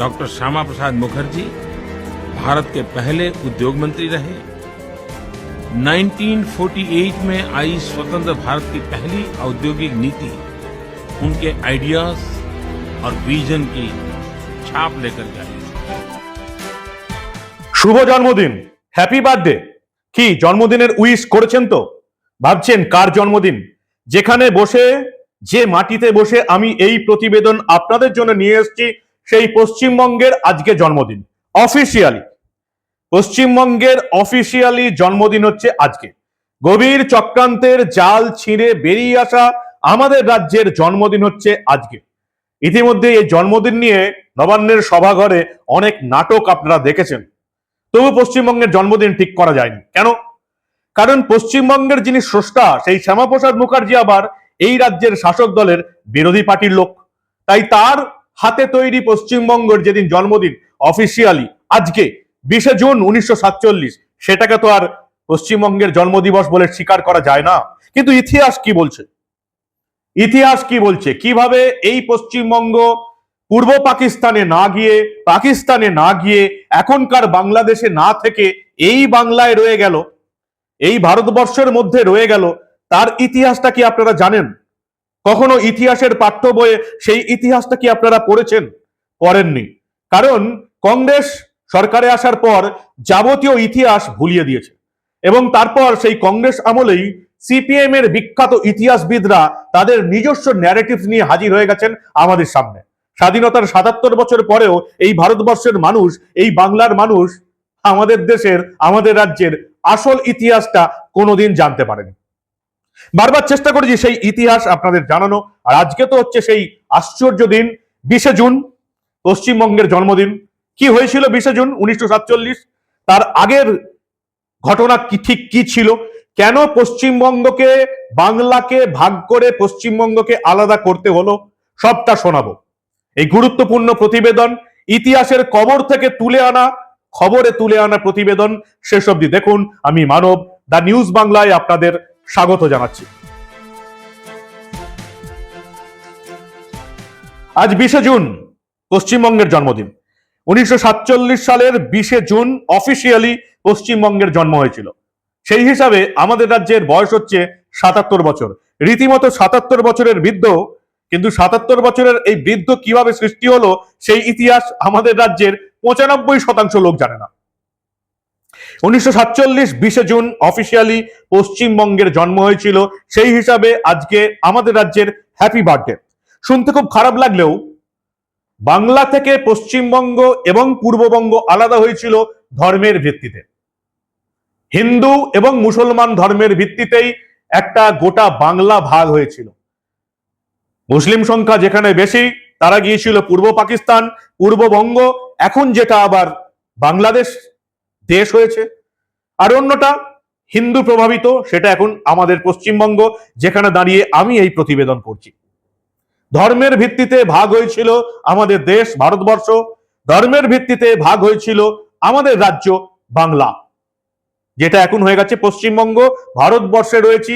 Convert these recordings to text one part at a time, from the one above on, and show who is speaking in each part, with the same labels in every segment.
Speaker 1: Doctor Shyama Prasad Mukherjee Bharat के पहले उद्योग मंत्री रहे 1948 में आई स्वतंत्र भारत की पहली औद्योगिक नीति उनके आइडियाज और विजन की छाप लेकर के आई
Speaker 2: শুভ জন্মদিন হ্যাপি বার্থডে কি জন্মদিনের উইশ করেছেন তো ভাবছেন কার জন্মদিন যেখানে বসে যে মাটিতে বসে আমি এই প্রতিবেদন আপনাদের জন্য নিয়ে এসেছি সেই পশ্চিমবঙ্গের আজকে জন্মদিন অফিসিয়ালি পশ্চিমবঙ্গের অফিসিয়ালি জন্মদিন হচ্ছে আজকে। গভীর চক্রান্তের জাল ছিঁড়ে বেরিয়ে আসা আমাদের রাজ্যের জন্মদিন হচ্ছে আজকে। ইতিমধ্যে এই জন্মদিন নিয়ে নবান্নের সভাঘরে অনেক নাটক আপনারা দেখেছেন। তবু পশ্চিমবঙ্গের জন্মদিন ঠিক করা যায়নি। কেন? কারণ পশ্চিমবঙ্গের যিনি স্রষ্টা, সেই শ্যামাপ্রসাদ মুখার্জি আবার এই রাজ্যের শাসক দলের বিরোধী পার্টির লোক। তাই তার হাতে তৈরি পশ্চিমবঙ্গের যেদিন জন্মদিন অফিসিয়ালি আজকে বিশে জুন উনিশশো সাতচল্লিশ, সেটাকে তো আর পশ্চিমবঙ্গের জন্মদিবস বলে স্বীকার করা যায় না। কিন্তু ইতিহাস কি বলছে? ইতিহাস কি বলছে? কীভাবে এই পশ্চিমবঙ্গ পূর্ব পাকিস্তানে না গিয়ে, পাকিস্তানে না গিয়ে, এখনকার বাংলাদেশে না থেকে এই বাংলায় রয়ে গেল, এই ভারতবর্ষের মধ্যে রয়ে গেল, তার ইতিহাসটা কি আপনারা জানেন? কখনো ইতিহাসের পাঠ্য বইয়ে সেই ইতিহাসটা কি আপনারা পড়েছেন? পড়েননি। কারণ কংগ্রেস সরকারে আসার পর যাবতীয় ইতিহাস ভুলিয়ে দিয়েছে এবং তারপর সেই কংগ্রেস আমলেই সিপিএম এর বিখ্যাত ইতিহাসবিদরা তাদের নিজস্ব ন্যারেটিভ নিয়ে হাজির হয়ে গেছেন আমাদের সামনে। স্বাধীনতার সাতাত্তর বছর পরেও এই ভারতবর্ষের মানুষ, এই বাংলার মানুষ আমাদের দেশের, আমাদের রাজ্যের আসল ইতিহাসটা কোনোদিন জানতে পারেনি। বারবার চেষ্টা করেছি সেই ইতিহাস আপনাদের জানানো। আর আজকে তো হচ্ছে সেই আশ্চর্য দিন, বিশে জুন, পশ্চিমবঙ্গের জন্মদিন। কি হয়েছিল বিশে জুন? উনিশশো সাতচল্লিশ। তার আগের ঘটনা কি, ঠিক কি ছিল? কেন পশ্চিমবঙ্গকে, বাংলাকে ভাগ করে পশ্চিমবঙ্গকে আলাদা করতে হলো? সবটা শোনাবো। এই গুরুত্বপূর্ণ প্রতিবেদন ইতিহাসের কবর থেকে তুলে আনা, খবরে তুলে আনা প্রতিবেদন শেষ অবধি দেখুন। আমি মানব দা নিউজ বাংলায় আপনাদের স্বাগত জানাচ্ছি। আজ বিশে জুন, পশ্চিমবঙ্গের জন্মদিন। উনিশশো সাতচল্লিশ সালের বিশে জুন অফিসিয়ালি পশ্চিমবঙ্গের জন্ম হয়েছিল। সেই হিসাবে আমাদের রাজ্যের বয়স হচ্ছে সাতাত্তর বছর। রীতিমতো সাতাত্তর বছরের বৃদ্ধ, কিন্তু সাতাত্তর বছরের এই বৃদ্ধ কীভাবে সৃষ্টি হলো, সেই ইতিহাস আমাদের রাজ্যের পঁচানব্বই শতাংশ লোক জানে না। উনিশশো সাতচল্লিশ বিশে জুন অফিসিয়ালি পশ্চিমবঙ্গের জন্ম হয়েছিল। সেই হিসাবে আজকে আমাদের রাজ্যের হ্যাপি বার্থডে শুনতে খুব খারাপ লাগলেও বাংলা থেকে পশ্চিমবঙ্গ এবং পূর্ববঙ্গ আলাদা হয়েছিল ধর্মের ভিত্তিতে। হিন্দু এবং মুসলমান ধর্মের ভিত্তিতেই একটা গোটা বাংলা ভাগ হয়েছিল। মুসলিম সংখ্যা যেখানে বেশি, তারা গিয়েছিল পূর্ব পাকিস্তান, পূর্ববঙ্গ, এখন যেটা আবার বাংলাদেশ দেশ হয়েছে। আর অন্যটা, হিন্দু প্রভাবিত, সেটা এখন আমাদের পশ্চিমবঙ্গ, যেখানে দাঁড়িয়ে আমি এই প্রতিবেদন করছি। ধর্মের ভিত্তিতে ভাগ হয়েছিল আমাদের দেশ, ভারতবর্ষ। ধর্মের ভিত্তিতে ভাগ হয়েছিল আমাদের রাজ্য, বাংলা। যেটা এখন হয়ে গেছে পশ্চিমবঙ্গ, ভারতবর্ষে রয়েছি।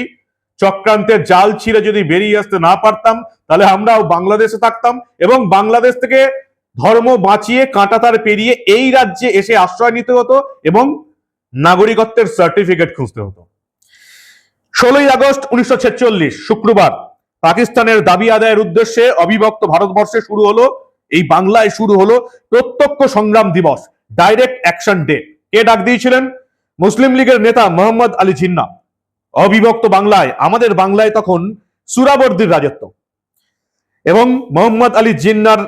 Speaker 2: চক্রান্তের জাল ছিঁড়ে যদি বেরিয়ে আসতে না পারতাম, তাহলে আমরাও বাংলাদেশে থাকতাম এবং বাংলাদেশ থেকে ধর্ম বাঁচিয়ে কাঁটাতার পেরিয়ে এই রাজ্যে এসে আশ্রয় নিতে হতো এবং নাগরিকত্বের সার্টিফিকেট খুঁজতে হতো। ষোলোই আগস্ট উনিশশো ছেচল্লিশ, শুক্রবার, পাকিস্তানের দাবি আদায়ের উদ্দেশ্যে অবিভক্ত ভারতবর্ষে শুরু হলো, এই বাংলায় শুরু হলো প্রত্যক্ষ সংগ্রাম দিবস ডাইরেক্ট অ্যাকশন ডে কে ডাক দিয়েছিলেন? মুসলিম লীগের নেতা মোহাম্মদ আলী জিন্না অবিভক্ত বাংলায়, আমাদের বাংলায় তখন সুরাবর্দির রাজত্ব। এবং মোহাম্মদ আলী জিন্নার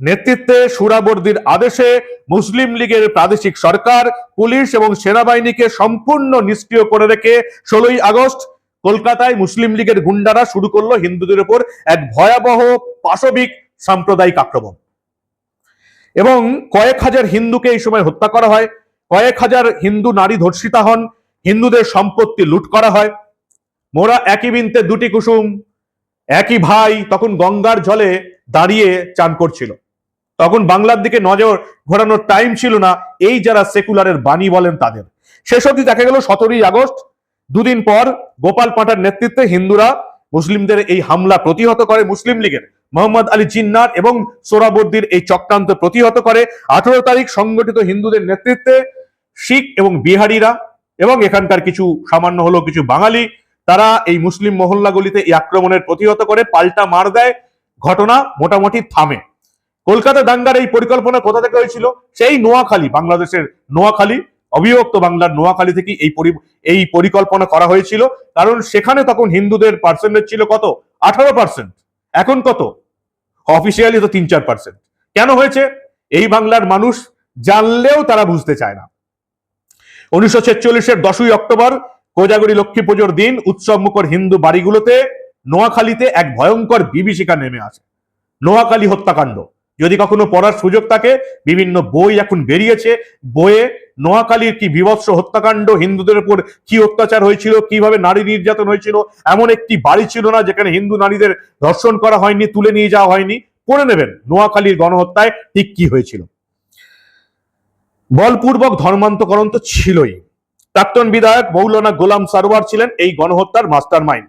Speaker 2: নেতৃত্বে সুরাবর্দির আদেশে মুসলিম লীগের প্রাদেশিক সরকার, পুলিশ এবং সেনাবাহিনীকে সম্পূর্ণ নিষ্ক্রিয় করে রেখে ষোলোই আগস্ট কলকাতায় মুসলিম লীগের গুন্ডারা শুরু করল হিন্দুদের উপর এক ভয়াবহ পাশবিক সাম্প্রদায়িক আক্রমণ। এবং কয়েক হাজার হিন্দুকে এই সময় হত্যা করা হয়, কয়েক হাজার হিন্দু নারী ধর্ষিতা হন, হিন্দুদের সম্পত্তি লুট করা হয়। মোরা একই বিনতে দুটি কুসুম, একই ভাই তখন গঙ্গার জলে দাঁড়িয়ে চান করছিল। তখন বাংলার দিকে নজর ঘোরানোর টাইম ছিল না। এই যারা সেকুলারের বাণী বলেন তাদের। শেষ অবধি দেখা গেল সতেরোই আগস্ট। দুদিন পর গোপাল পাঁটার নেতৃত্বে হিন্দুরা মুসলিমদের এই হামলা প্রতিহত করে। মুসলিম লীগের মোহাম্মদ আলী জিন্নার এবং সোরাবর্দির এই চক্রান্ত প্রতিহত করে। আঠারো তারিখ সংগঠিত হিন্দুদের নেতৃত্বে শিখ এবং বিহারিরা এবং এখানকার কিছু সামান্য হলো কিছু বাঙালি, তারা এই মুসলিম মহল্লাগুলিতে এই আক্রমণের প্রতিহত করে, পাল্টা মার দেয়। ঘটনা মোটামুটি থামে। কলকাতা দাঙ্গার এই পরিকল্পনা কোথা থেকে হয়েছিল? সেই নোয়াখালী, বাংলাদেশের নোয়াখালী, অবিভক্ত বাংলার নোয়াখালী থেকে এই এই পরিকল্পনা করা হয়েছিল। কারণ সেখানে তখন হিন্দুদের পার্সেন্টেজ ছিল কত? আঠারো পার্সেন্ট এখন কত? অফিসিয়ালি তো তিন চার পার্সেন্ট কেন হয়েছে? এই বাংলার মানুষ জানলেও তারা বুঝতে চায় না। উনিশশো ছেচল্লিশের দশই অক্টোবর, কোজাগরী লক্ষ্মী পুজোর দিন, উৎসব মুখর হিন্দু বাড়িগুলোতে নোয়াখালীতে এক ভয়ঙ্কর বিভীষিকা নেমে আসে। নোয়াখালী হত্যাকাণ্ড। যদি কখনো পড়ার সুযোগ থাকে, বিভিন্ন বই এখন বেরিয়েছে। বইয়ে নোয়াখালীর কি বিভৎস হত্যাকাণ্ড, হিন্দুদের উপর কি অত্যাচার হয়েছিল, কীভাবে নারী নির্যাতন হয়েছিল, এমন একটি বাড়ি ছিল না যেখানে হিন্দু নারীদের ধর্ষণ করা হয়নি, তুলে নিয়ে যাওয়া হয়নি? পড়ে নেবেন নোয়াখালীর গণহত্যায় ঠিক কি হয়েছিল। বলপূর্বক ধর্মান্তকরণ তো ছিলই। প্রাক্তন বিধায়ক মৌলানা গোলাম সারোয়ার ছিলেন এই গণহত্যার মাস্টার মাইন্ড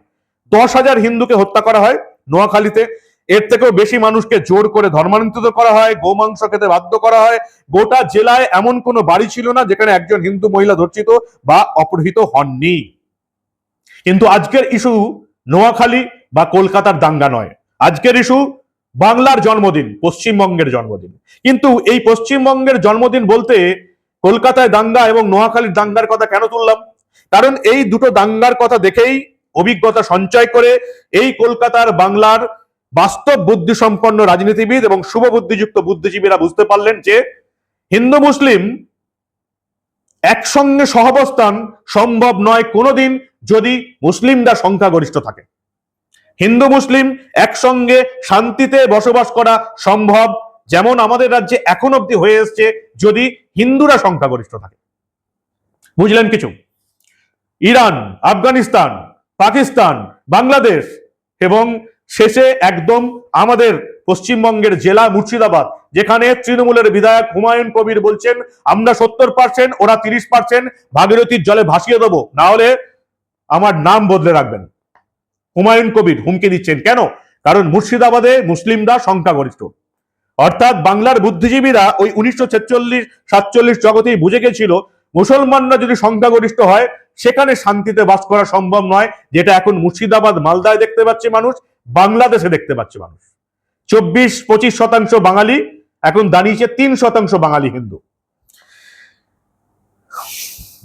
Speaker 2: দশ হাজার হিন্দুকে হত্যা করা হয় নোয়াখালীতে। এর থেকেও বেশি মানুষকে জোর করে ধর্মান্তরিত করা হয় গোমাংস খেতে বাধ্য করা হয়। গোটা জেলায় এমন কোনো বাড়ি ছিল না যেখানে একজন হিন্দু মহিলা ধর্ষিত বা অপহৃত হননি। কিন্তু আজকের ইস্যু নোয়াখালী বা কলকাতার দাঙ্গা নয়। আজকের ইস্যু বাংলার জন্মদিন, পশ্চিমবঙ্গের জন্মদিন। কিন্তু এই পশ্চিমবঙ্গের জন্মদিন বলতে কলকাতায় দাঙ্গা এবং নোয়াখালীর দাঙ্গার কথা কেন তুললাম? কারণ এই দুটো দাঙ্গার কথা দেখেই অভিজ্ঞতা সঞ্চয় করে এই কলকাতার বাংলার বাস্তব বুদ্ধি সম্পন্ন রাজনীতিবিদ এবং শুভ বুদ্ধিযুক্ত বুদ্ধিজীবীরা বুঝতে পারলেন যে হিন্দু মুসলিম একসঙ্গে সহাবস্থান সম্ভব নয় কোনোদিন যদি মুসলিমরা সংখ্যাগরিষ্ঠ থাকে। হিন্দু মুসলিম একসঙ্গে শান্তিতে বসবাস করা সম্ভব, যেমন আমাদের রাজ্যে এখন অব্দি হয়ে এসছে, যদি হিন্দুরা সংখ্যাগরিষ্ঠ থাকে। বুঝলেন কিছু? ইরান, আফগানিস্তান, পাকিস্তান, বাংলাদেশ এবং শেষে একদম আমাদের পশ্চিমবঙ্গের জেলা মুর্শিদাবাদ, যেখানে তৃণমূলের বিধায়ক হুমায়ুন কবির বলছেন, আমরা সত্তর পার্সেন্ট ওরা তিরিশ পার্সেন্ট ভাগীরথীর জলে ভাসিয়ে দেবো। না হলে আমার নাম বদলে রাখবেন। হুমায়ুন কবির হুমকি দিচ্ছেন কেন? কারণ মুর্শিদাবাদে মুসলিমরা সংখ্যাগরিষ্ঠ। অর্থাৎ বাংলার বুদ্ধিজীবীরা ওই উনিশশো ছেচল্লিশ, সাতচল্লিশ জগতেই বুঝে গেছিল, মুসলমানরা যদি সংখ্যাগরিষ্ঠ হয়, সেখানে শান্তিতে বাস করা সম্ভব নয়, যেটা এখন মুর্শিদাবাদ, মালদায় দেখতে পাচ্ছে মানুষ। বাংলাদেশে দেখতে পাচ্ছে মানুষ। চব্বিশ, পঁচিশ শতাংশ বাঙালি, এখন দাঁড়িয়েছে তিন শতাংশ বাঙালি হিন্দু।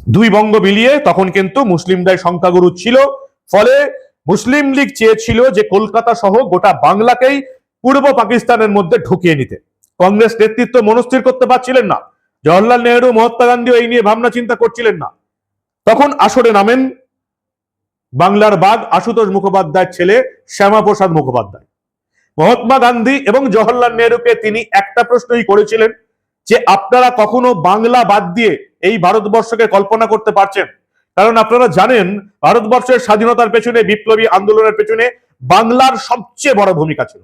Speaker 2: দুই বঙ্গ মিলিয়ে তখন কিন্তু মুসলিমরাই সংখ্যাগুরু ছিল। ফলে মুসলিম লীগ চেয়েছিল যে কলকাতা সহ গোটা বাংলাকেই পূর্ব পাকিস্তানের মধ্যে ঢুকিয়ে নিতে। কংগ্রেস নেতৃত্ব মনস্থির করতে পারছিলেন না। জওয়াহরলাল নেহরু, মহাত্মা গান্ধীও এই নিয়ে ভাবনা চিন্তা করছিলেন না। তখন আসরে নামেন বাংলার বাঘ আশুতোষ মুখোপাধ্যায়ের ছেলে শ্যামাপ্রসাদ মুখোপাধ্যায়। মহাত্মা গান্ধী এবং জওহরলাল নেহরুকে তিনি একটা প্রশ্নই করেছিলেন যে আপনারা কখনো বাংলা বাদ দিয়ে এই ভারতবর্ষকে কল্পনা করতে পারছেন? কারণ আপনারা জানেন, ভারতবর্ষের স্বাধীনতার পেছনে, বিপ্লবী আন্দোলনের পেছনে বাংলার সবচেয়ে বড় ভূমিকা ছিল।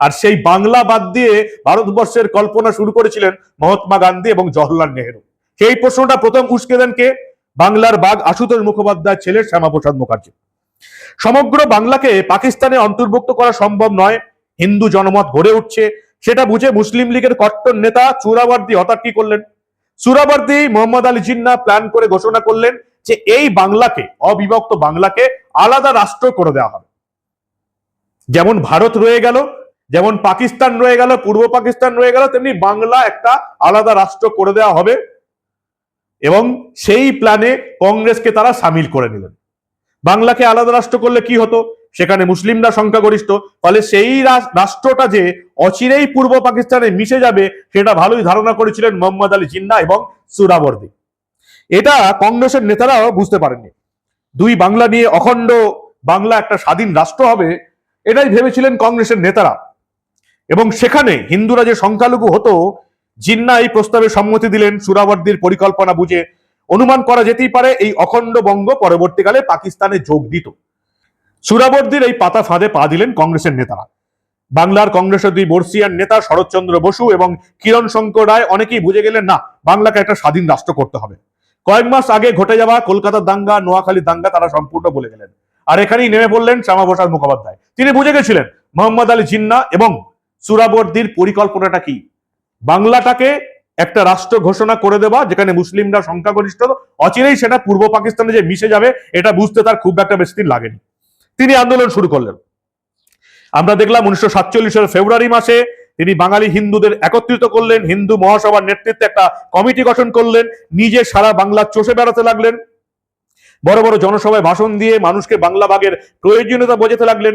Speaker 2: আর সেই বাংলা বাদ দিয়ে ভারতবর্ষের কল্পনা শুরু করেছিলেন মহাত্মা গান্ধী এবং জওহরলাল নেহরু। সেই প্রশ্নটা প্রথম উস্কে দেন কে? বাংলার বাঘ আশুতোষ মুখোপাধ্যায় ছেলে শ্যামাপ্রসাদ মুখার্জি। সমগ্র বাংলাকে পাকিস্তানে অন্তর্ভুক্ত করা সম্ভব নয়। হিন্দু জনমত গড়ে উঠছে। সেটা বুঝে মুসলিম লীগের কট্টর নেতা চুরাবার্দি হঠাৎ কি করলেন? সুরাবার্দি মোহাম্মদ আলী জিন্না প্ল্যান করে ঘোষণা করলেন যে এই বাংলাকে, অবিভক্ত বাংলাকে আলাদা রাষ্ট্র করে দেওয়া হবে। যেমন ভারত রয়ে গেল, যেমন পাকিস্তান রয়ে গেল, পূর্ব পাকিস্তান রয়ে গেল, তেমনি বাংলা একটা আলাদা রাষ্ট্র করে দেওয়া হবে। এবং সেই প্ল্যানে কংগ্রেসকে তারা সামিল করে নিলেন। বাংলাকে আলাদা রাষ্ট্র করলে কি হতো? সেখানে মুসলিমরা সংখ্যাগরিষ্ঠ, ফলে সেই রাষ্ট্রটা যে অচিরেই পূর্ব পাকিস্তানে মিশে যাবে, সেটা ভালোই ধারণা করেছিলেন মোহাম্মদ আলী জিন্না এবং সুরাবর্দী। এটা কংগ্রেসের নেতারাও বুঝতে পারেননি। দুই বাংলা নিয়ে অখণ্ড বাংলা একটা স্বাধীন রাষ্ট্র হবে, এটাই ভেবেছিলেন কংগ্রেসের নেতারা। এবং সেখানে হিন্দুরা যে সংখ্যালঘু হতো জিন্না এই প্রস্তাবে সম্মতি দিলেন সুরাবর্দির পরিকল্পনা বুঝে। অনুমান করা যেতেই পারে, এই অখণ্ড বঙ্গ পরবর্তীকালে পাকিস্তানে যোগ দিত। সুরাবর্দির এই পাতা ফাঁদে পা দিলেন কংগ্রেসের নেতারা। বাংলার কংগ্রেসের দুই বর্ষিয়ান নেতা শরৎচন্দ্র বসু এবং কিরণ শঙ্কর রায় অনেকেই বুঝে গেলেন, না, বাংলাকে একটা স্বাধীন রাষ্ট্র করতে হবে। কয়েক মাস আগে ঘটে যাওয়া কলকাতার দাঙ্গা নোয়াখালী দাঙ্গা তারা সম্পূর্ণ বলে গেলেন। আর এখানেই নেমে পড়লেন শ্যামাপ্রসাদ মুখোপাধ্যায়। তিনি বুঝে গেছিলেন, মোহাম্মদ আলী জিন্না এবং সুরাবর্দির পরিকল্পনাটা কি? বাংলাটাকে একটা রাষ্ট্র ঘোষণা করে দেওয়া, যেখানে মুসলিমরা সংখ্যাগরিষ্ঠ, অচিরেই সেটা পূর্ব পাকিস্তানে যে মিশে যাবে, এটা বুঝতে তার খুব একটা বেশি দিন লাগেনি। তিনি আন্দোলন শুরু করলেন। আমরা দেখলাম উনিশশো সাতচল্লিশের ফেব্রুয়ারি মাসে তিনি বাঙালি হিন্দুদের একত্রিত করলেন, হিন্দু মহাসভার নেতৃত্বে একটা কমিটি গঠন করলেন, নিজে সারা বাংলা চষে বেড়াতে লাগলেন, বড় বড় জনসভায় ভাষণ দিয়ে মানুষকে বাংলা ভাগের প্রয়োজনীয়তা বোঝাতে লাগলেন।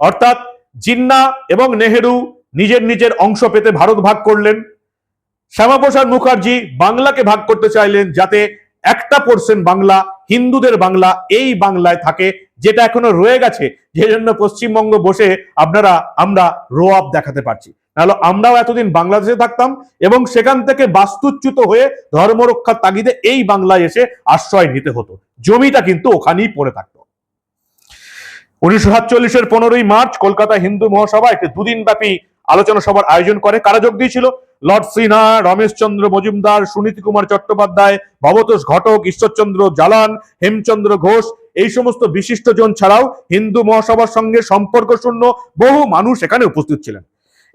Speaker 2: অর্থাৎ জিন্না এবং নেহেরু নিজের নিজের অংশ পেতে ভারত ভাগ করলেন। শ্যামাপ্রসাদ মুখার্জি বাংলাকে ভাগ করতে চাইলেন যাতে একটা পোর্শন বাংলা, হিন্দুদের বাংলা এই বাংলায় থাকে, যেটা এখনও রয়ে গেছে। যে জন্য পশ্চিমবঙ্গ বসে আপনারা, আমরা রো আপ দেখাতে পারছি। নাহলে আমরাও এতদিন বাংলাদেশে থাকতাম এবং সেখান থেকে বাস্তুচ্যুত হয়ে ধর্মরক্ষার তাগিদে এই বাংলায় এসে আশ্রয় নিতে হতো। জমিটা কিন্তু ওখানেই পড়ে থাকতো। উনিশশো সাতচল্লিশের পনেরোই মার্চ কলকাতা হিন্দু মহাসভা, একটি দুদিন ব্যাপী আলোচনা সভার আয়োজন করে। কারা যোগ দিয়েছিল? লর্ড সিনহা রমেশচন্দ্র মজুমদার, সুনীতি কুমার চট্টোপাধ্যায়, ভবতোষ ঘটক, ঈশ্বরচন্দ্র জালান, হেমচন্দ্র ঘোষ, এই সমস্ত বিশিষ্টজন ছাড়াও হিন্দু মহাসভার সঙ্গে সম্পর্ক শূন্য বহু মানুষ এখানে উপস্থিত ছিলেন।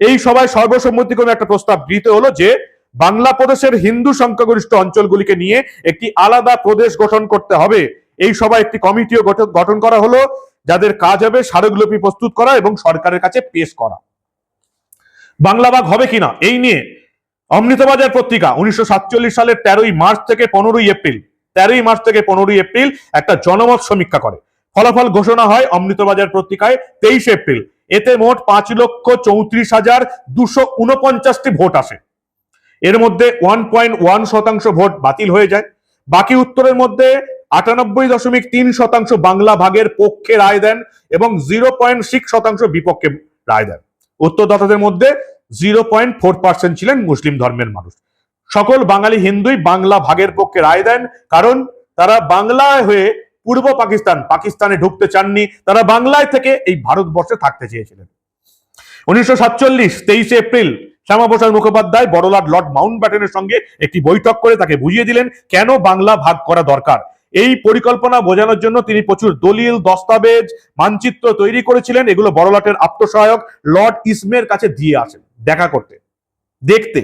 Speaker 2: এই সভায় সর্বসম্মতিক্রমে একটা প্রস্তাব গৃহীত হলো যে, বাংলা প্রদেশের হিন্দু সংখ্যাগরিষ্ঠ অঞ্চলগুলিকে নিয়ে একটি আলাদা প্রদেশ গঠন করতে হবে। এই সভায় একটি কমিটিও গঠন- গঠন করা হলো, যাদের কাজ হবে স্মারকলিপি প্রস্তুত করা এবং সরকারের কাছে পেশ করা। বাংলা ভাগ হবে কিনা? এই নিয়ে অমৃতবাজার পত্রিকা উনিশশো সাতচল্লিশ সালের তেরোই মার্চ থেকে পনেরোই এপ্রিল, তেরোই মার্চ থেকে পনেরোই এপ্রিল একটা জনমত সমীক্ষা করে। ফলাফল ঘোষণা হয় অমৃতবাজার পত্রিকায় তেইশে এপ্রিল। এতে মোট পাঁচ লক্ষ চৌত্রিশ হাজার দুশো উনপঞ্চাশটি ভোট আসে। এর মধ্যে ওয়ান পয়েন্ট ওয়ান শতাংশ ভোট বাতিল হয়ে যায়। বাকি উত্তরের মধ্যে আটানব্বই দশমিক তিন শতাংশ বাংলা ভাগের পক্ষে রায় দেন এবং জিরো পয়েন্ট সিক্স শতাংশ বিপক্ষে রায় দেন। উত্তরদাতাদের মধ্যে জিরো পয়েন্ট ফোর পার্সেন্ট ছিলেন মুসলিম ধর্মের মানুষ। সকল বাঙালি হিন্দুই বাংলা ভাগের পক্ষে রায় দেন, কারণ তারা বাংলায় হয়ে পূর্ব পাকিস্তান, পাকিস্তানে ঢুকতে চাননি, তারা বাংলায় থেকে এই ভারতবর্ষে থাকতে চেয়েছিলেন। উনিশশো সাতচল্লিশ তেইশে এপ্রিল শ্যামাপ্রসাদ মুখোপাধ্যায় বড়লাট লর্ড মাউন্ট ব্যাটেনের সঙ্গে একটি বৈঠক করে তাকে বুঝিয়ে দিলেন, কেন বাংলা ভাগ করা দরকার? এই পরিকল্পনা বোঝানোর জন্য তিনি প্রচুর দলিল, দস্তাবেজ, মানচিত্র তৈরি করেছিলেন। এগুলো বড়লাটের আত্মসহায়ক লর্ড ইসমের কাছে দিয়ে আসেন, দেখা করতে, দেখতে।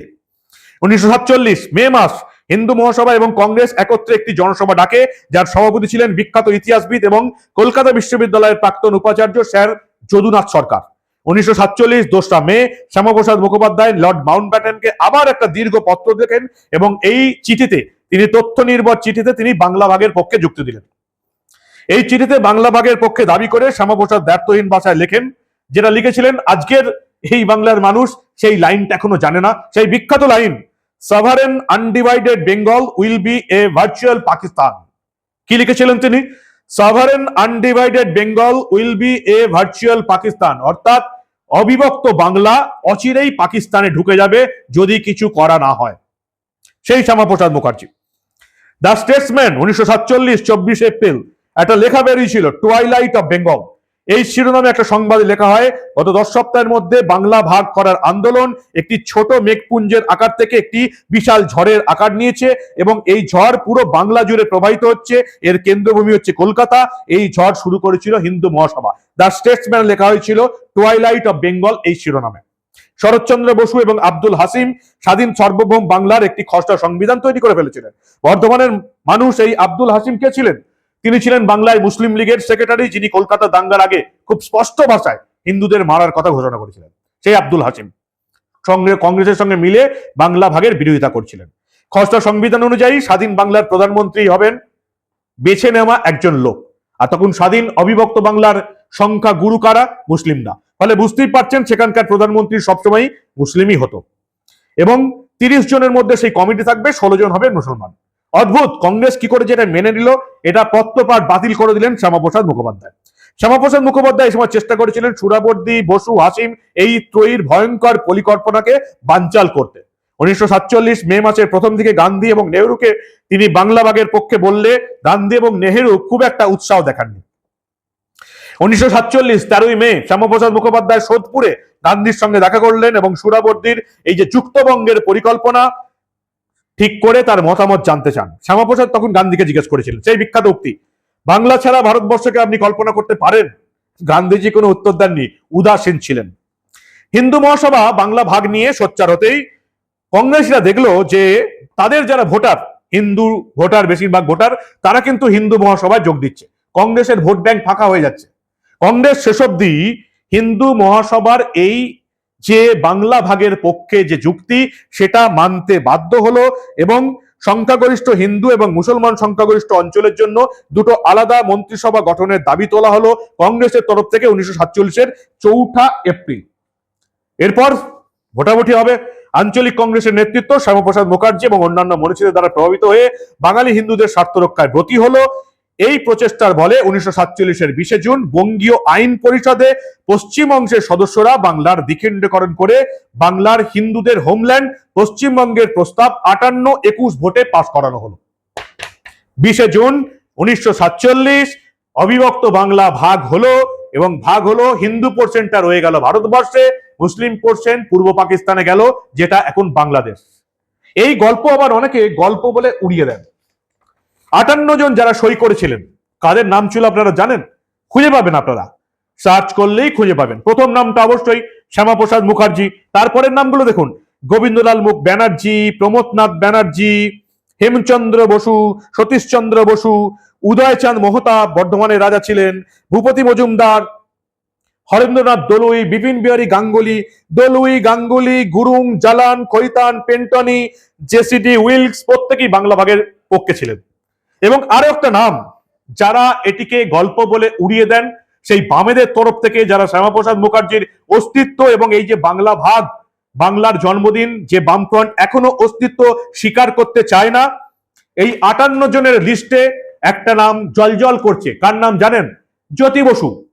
Speaker 2: উনিশশো সাতচল্লিশ মে মাস হিন্দু মহাসভা এবং কংগ্রেস একত্রে একটি জনসভা ডাকে, যার সভাপতি ছিলেন বিখ্যাত ইতিহাসবিদ এবং কলকাতা বিশ্ববিদ্যালয়ের প্রাক্তন উপাচার্য স্যার যদুনাথ সরকার। উনিশশো সাতচল্লিশ দোসরা মে শ্যামাপ্রসাদ মুখোপাধ্যায় লর্ড মাউন্ট ব্যাটেনকে আবার একটা দীর্ঘ পত্র দেখেন এবং এই চিঠিতে তিনি তথ্য নির্ভর চিঠিতে তিনি বাংলা ভাগের পক্ষে যুক্তি দিলেন। এই চিঠিতে বাংলা ভাগের পক্ষে দাবি করে শ্যামাপ্রসাদ ব্যর্থহীন ভাষায় লেখেন, যেটা লিখেছিলেন, আজকের এই বাংলার মানুষ সেই লাইনটা এখনও জানে না। সেই বিখ্যাত line sovereign undivided Bengal will be a virtual Pakistan কি লিখেছিলেন তিনি? Sovereign undivided Bengal will be a virtual Pakistan অর্থাৎ, অবিভক্ত বাংলা অচিরেই পাকিস্তানে ঢুকে যাবে যদি কিছু করা না হয়। সেই শ্যামাপ্রসাদ মুখার্জি। দ্য স্টেটসম্যান উনিশশো সাতচল্লিশ, চব্বিশ এপ্রিল, একটা লেখা বেরিয়েছিল টুয়াইলাইট অফ বেঙ্গল এই শিরোনামে একটা সংবাদে লেখা হয়, গত দশ সপ্তাহের মধ্যে বাংলা ভাগ করার আন্দোলন একটি ছোট মেঘপুঞ্জের আকার থেকে একটি বিশাল ঝড়ের আকার নিয়েছে এবং এই ঝড় পুরো বাংলা জুড়ে প্রবাহিত হচ্ছে। এর কেন্দ্রভূমি হচ্ছে কলকাতা। এই ঝড় শুরু করেছিল হিন্দু মহাসভা। দ্য স্টেটসম্যান লেখা হয়েছিল টুয়াইলাইট অফ বেঙ্গল এই শিরোনামে। শরৎচন্দ্র বসু এবং আব্দুল হাসিম স্বাধীন সার্বভৌম বাংলার একটি খসড়া সংবিধান তৈরি করে ফেলেছিলেন। বর্ধমানের মানুষ এই আব্দুল হাসিম কে ছিলেন? তিনি ছিলেন বাংলায় মুসলিম লীগের সেক্রেটারি যিনি কলকাতা দাঙ্গার আগে খুব স্পষ্ট ভাষায় হিন্দুদের মারার কথা ঘোষণা করেছিলেন। সেই আব্দুল হাসিম সঙ্গে কংগ্রেসের সঙ্গে মিলে বাংলা ভাগের বিরোধিতা করছিলেন। খসড়া সংবিধান অনুযায়ী স্বাধীন বাংলার প্রধানমন্ত্রী হবেন, বেছে নেওয়া একজন লোক। আর তখন স্বাধীন অবিভক্ত বাংলার সংখ্যা গুরু কারা? মুসলিমরা। ফলে বুঝতেই পারছেন সেখানকার প্রধানমন্ত্রী সবসময় মুসলিমই হতো। এবং তিরিশ জনের মধ্যে সেই কমিটি থাকবে, ষোলো জন হবে মুসলমান। অদ্ভুত! কংগ্রেস কি করে যেটা মেনে নিল, এটা পত্রপাঠ বাতিল করে দিলেন শ্যামাপ্রসাদ মুখোপাধ্যায়। শ্যামাপ্রসাদ মুখোপাধ্যায় এই সময় চেষ্টা করেছিলেন সুরাবর্দী, বসু, হাসিম এই ত্রয়ীর ভয়ঙ্কর পরিকল্পনাকে বানচাল করতে। উনিশশো সাতচল্লিশ মে মাসের প্রথম দিকে গান্ধী এবং নেহরুকে তিনি বাংলা ভাগের পক্ষে বললে, গান্ধী এবং নেহেরু খুব একটা উৎসাহ দেখাননি। উনিশশো সাতচল্লিশ তেরোই মে শ্যামাপ্রসাদ মুখোপাধ্যায় সোদপুরে গান্ধীর সঙ্গে দেখা করলেন এবং সুরাবর্দীর এই যে যুক্তবঙ্গের পরিকল্পনা ঠিক করে তার মতামত জানতে চান। শ্যামাপ্রসাদ তখন গান্ধীকে জিজ্ঞেস করেছিলেন, সেই বিখ্যাত উক্তি, বাংলা ছাড়া ভারতবর্ষকে আপনি কল্পনা করতে পারেন? গান্ধীজি কোনো উত্তর দেননি, উদাসীন ছিলেন। হিন্দু মহাসভা বাংলা ভাগ নিয়ে সোচ্চার হতেই কংগ্রেসীরা দেখল যে তাদের যারা ভোটার, হিন্দু ভোটার, বেশিরভাগ ভোটার, তারা কিন্তু হিন্দু মহাসভায় যোগ দিচ্ছে। কংগ্রেসের ভোট ব্যাংক ফাঁকা হয়ে যাচ্ছে। কংগ্রেস শেষ অব্দি হিন্দু মহাসভার এই যে বাংলা ভাগের পক্ষে যে যুক্তি, সেটা মানতে বাধ্য হলো এবং সংখ্যাগরিষ্ঠ হিন্দু এবং মুসলমান সংখ্যাগরিষ্ঠ অঞ্চলের জন্য দুটো আলাদা মন্ত্রিসভা গঠনের দাবি তোলা হলো কংগ্রেসের তরফ থেকে উনিশশো সাতচল্লিশের চৌঠা এপ্রিল। এরপর ভোটাভুটি হবে আঞ্চলিক কংগ্রেসের নেতৃত্ব শ্যামাপ্রসাদ মুখার্জি এবং অন্যান্য মনীষীদের দ্বারা প্রভাবিত হয়ে বাঙালি হিন্দুদের স্বার্থ রক্ষায় ব্রতী হলো এই প্রচেষ্টার বলে উনিশশো সাতচল্লিশের বিশে জুন বঙ্গীয় আইন পরিষদে পশ্চিম অংশের সদস্যরা বাংলার দ্বিখণ্ডীকরণ করে বাংলার হিন্দুদের হোমল্যান্ড পশ্চিমবঙ্গের প্রস্তাব আটান্ন একুশ ভোটে পাশ করানো হলো। বিশে জুন উনিশশো সাতচল্লিশ, অবিভক্ত বাংলা ভাগ হলো এবং ভাগ হলো হিন্দু পোর্শনটা রয়ে গেল ভারতবর্ষে, মুসলিম পোর্শন পূর্ব পাকিস্তানে গেল, যেটা এখন বাংলাদেশ। এই গল্প আবার অনেকে গল্প বলে উড়িয়ে দেন। আটান্ন জন যারা সই করেছিলেন, কাদের নাম ছিল আপনারা জানেন? খুঁজে পাবেন আপনারা। সার্চ করলেই খুঁজে পাবেন। প্রথম নামটা অবশ্যই শ্যামাপ্রসাদ মুখার্জি, তারপরের নামগুলো দেখুন। গোবিন্দলাল মুখ ব্যানার্জি, প্রমোদনাথ ব্যানার্জি, হেমচন্দ্র বসু, সতীশচন্দ্র বসু, উদয়চাঁদ মোহতাব বর্ধমানের রাজা ছিলেন, Bhupati Majumdar, Harendranath Dalui, Bipin Bihari Ganguly, Dalui, Ganguly, Gurung, Jalan, Kaitan, Pentony, JCD, Wills প্রত্যেকেই বাংলা ভাগের পক্ষে ছিলেন। এবং আরও একটা নাম, যারা এটিকে গল্প বলে উড়িয়ে দেন, সেই বামেদের তরফ থেকে যারা শ্যামাপ্রসাদ মুখার্জির অস্তিত্ব এবং এই যে বাংলা ভাগ, বাংলার জন্মদিন, যে বামফ্রন্ট এখনও অস্তিত্ব স্বীকার করতে চায় না, এই আটান্ন জনের লিস্টে একটা নাম জলজল করছে। কার নাম জানেন? জ্যোতি বসু।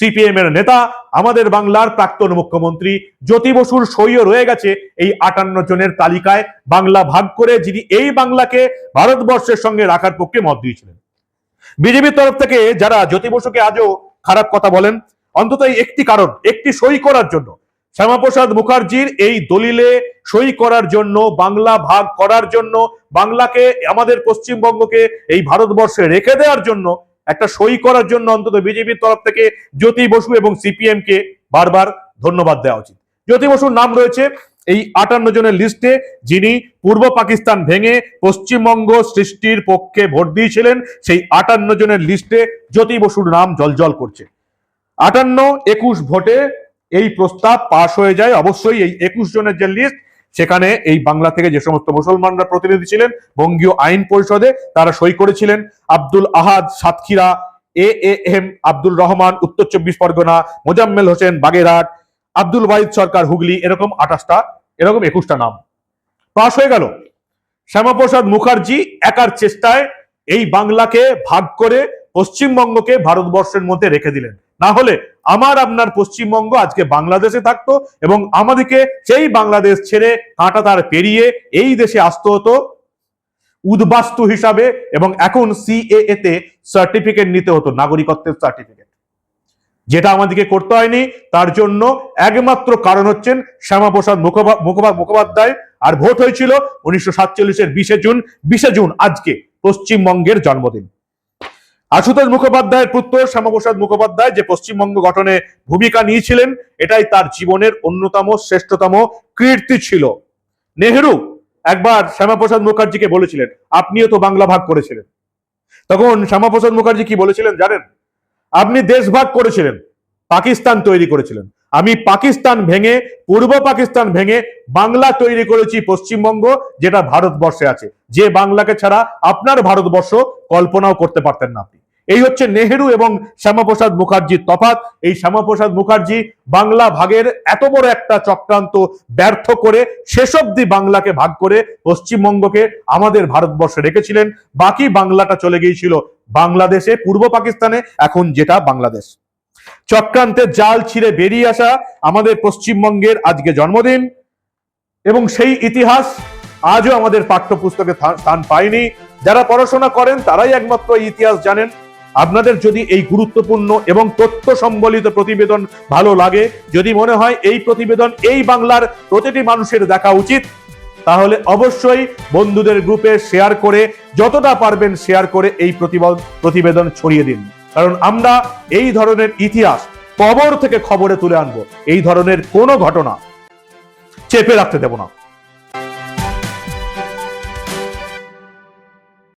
Speaker 2: সিপিএম এর নেতা, আমাদের বাংলার প্রাক্তন মুখ্যমন্ত্রী জ্যোতি বসুর সইও রয়ে গেছে এই আটান্ন জনের তালিকায়। বাংলা ভাগ করে যিনি এই বাংলাকে ভারতবর্ষের সঙ্গে রাখার পক্ষে মত দিয়েছিলেন। বিজেপির তরফ থেকে যারা জ্যোতি বসুকে আজও খারাপ কথা বলেন, অন্তত একটি কারণ, একটি সই করার জন্য। শ্যামাপ্রসাদ মুখার্জির এই দলিলে সই করার জন্য, বাংলা ভাগ করার জন্য, বাংলাকে, আমাদের পশ্চিমবঙ্গকে এই ভারতবর্ষে রেখে দেওয়ার জন্য একটা সই করার জন্য অন্তত বিজেপির তরফ থেকে জ্যোতি বসু এবং সিপিএম কে বারবার ধন্যবাদ দেওয়া উচিত। জ্যোতি বসুর নাম রয়েছে এই আটান্ন জনের লিস্টে যিনি পূর্ব পাকিস্তান ভেঙে পশ্চিমবঙ্গ সৃষ্টির পক্ষে ভোট দিয়েছিলেন, সেই আটান্ন জনের লিস্টে জ্যোতি বসুর নাম জলজল করছে। আটান্ন একুশ ভোটে এই প্রস্তাব পাশ হয়ে যায়। অবশ্যই এই একুশ জনের যে লিস্ট সেখানে এই বাংলা থেকে যে সমস্ত মুসলমানরা প্রতিনিধি ছিলেন, বঙ্গীয় আইন পরিষদে তারা সই করেছিলেন। আব্দুল আহাদ সাতক্ষীরা এ এম আব্দুল রহমান, উত্তর চব্বিশ পরগনা, মোজাম্মেল হোসেন বাগেরহাট, আব্দুল ওয়াহিদ সরকার হুগলি, এরকম আঠাশটা, এরকম একুশটা নাম। পাশ হয়ে গেল। শ্যামাপ্রসাদ মুখার্জি একার চেষ্টায় এই বাংলাকে ভাগ করে পশ্চিমবঙ্গকে ভারতবর্ষের মধ্যে রেখে দিলেন। না হলে আমার আপনার পশ্চিমবঙ্গ আজকে বাংলাদেশে থাকতো এবং আমাদেরকে সেই বাংলাদেশ ছেড়ে কাঁটা তার পেরিয়ে এই দেশে আসতে হতো উদ্বাস্তু হিসাবে এবং এখন সিএএ তে সার্টিফিকেট নিতে হতো, নাগরিকত্বের সার্টিফিকেট যেটা আমাদেরকে করতে হয়নি, তার জন্য একমাত্র কারণ হচ্ছেন শ্যামাপ্রসাদ মুখোপা- মুখোপা- মুখোপাধ্যায়। আর ভোট হয়েছিল উনিশশো সাতচল্লিশের বিশে জুন বিশে জুন আজকে পশ্চিমবঙ্গের জন্মদিন। আশুতোষ মুখোপাধ্যায়ের পুত্র শ্যামাপ্রসাদ মুখোপাধ্যায় যে পশ্চিমবঙ্গ গঠনে ভূমিকা নিয়েছিলেন, এটাই তার জীবনের অন্যতম শ্রেষ্ঠতম কীর্তি ছিল। নেহেরু একবার শ্যামাপ্রসাদ মুখার্জিকে বলেছিলেন, আপনিও তো বাংলা ভাগ করেছিলেন। তখন শ্যামাপ্রসাদ মুখার্জি কি বলেছিলেন জানেন? আপনি দেশ ভাগ করেছিলেন, পাকিস্তান তৈরি করেছিলেন। আমি পাকিস্তান ভেঙে, পূর্ব পাকিস্তান ভেঙে বাংলা তৈরি করেছি পশ্চিমবঙ্গ, যেটা ভারতবর্ষে আছে। যে বাংলাকে ছাড়া আপনার ভারতবর্ষ কল্পনাও করতে পারতেন না আপনি। এই হচ্ছে নেহেরু এবং শ্যামাপ্রসাদ মুখার্জির তফাৎ। এই শ্যামাপ্রসাদ মুখার্জি বাংলা ভাগের এত বড় একটা চক্রান্ত ব্যর্থ করে শেষ অব্দি বাংলাকে ভাগ করে পশ্চিমবঙ্গকে আমাদের ভারতবর্ষে রেখেছিলেন। বাকি বাংলাটা চলে গিয়েছিল বাংলাদেশে, পূর্ব পাকিস্তানে, এখন যেটা বাংলাদেশ। চক্রান্তের জাল ছিঁড়ে বেরিয়ে আসা আমাদের পশ্চিমবঙ্গের আজকে জন্মদিন। এবং সেই ইতিহাস আজও আমাদের পাঠ্যপুস্তকে স্থান পায়নি। যারা পড়াশোনা করেন তারাই একমাত্র ইতিহাস জানেন। আপনাদের যদি এই গুরুত্বপূর্ণ এবং তথ্য সম্বলিত প্রতিবেদন ভালো লাগে, যদি মনে হয় এই প্রতিবেদন এই বাংলার প্রতিটি মানুষের দেখা উচিত, তাহলে অবশ্যই বন্ধুদের গ্রুপে শেয়ার করে, যতটা পারবেন শেয়ার করে এই প্রতিবেদন প্রতিবেদন ছড়িয়ে দিন। কারণ আমরা এই ধরনের ইতিহাস কবর থেকে খবরে তুলে আনব। এই ধরনের কোনো ঘটনা চেপে রাখতে দেব না।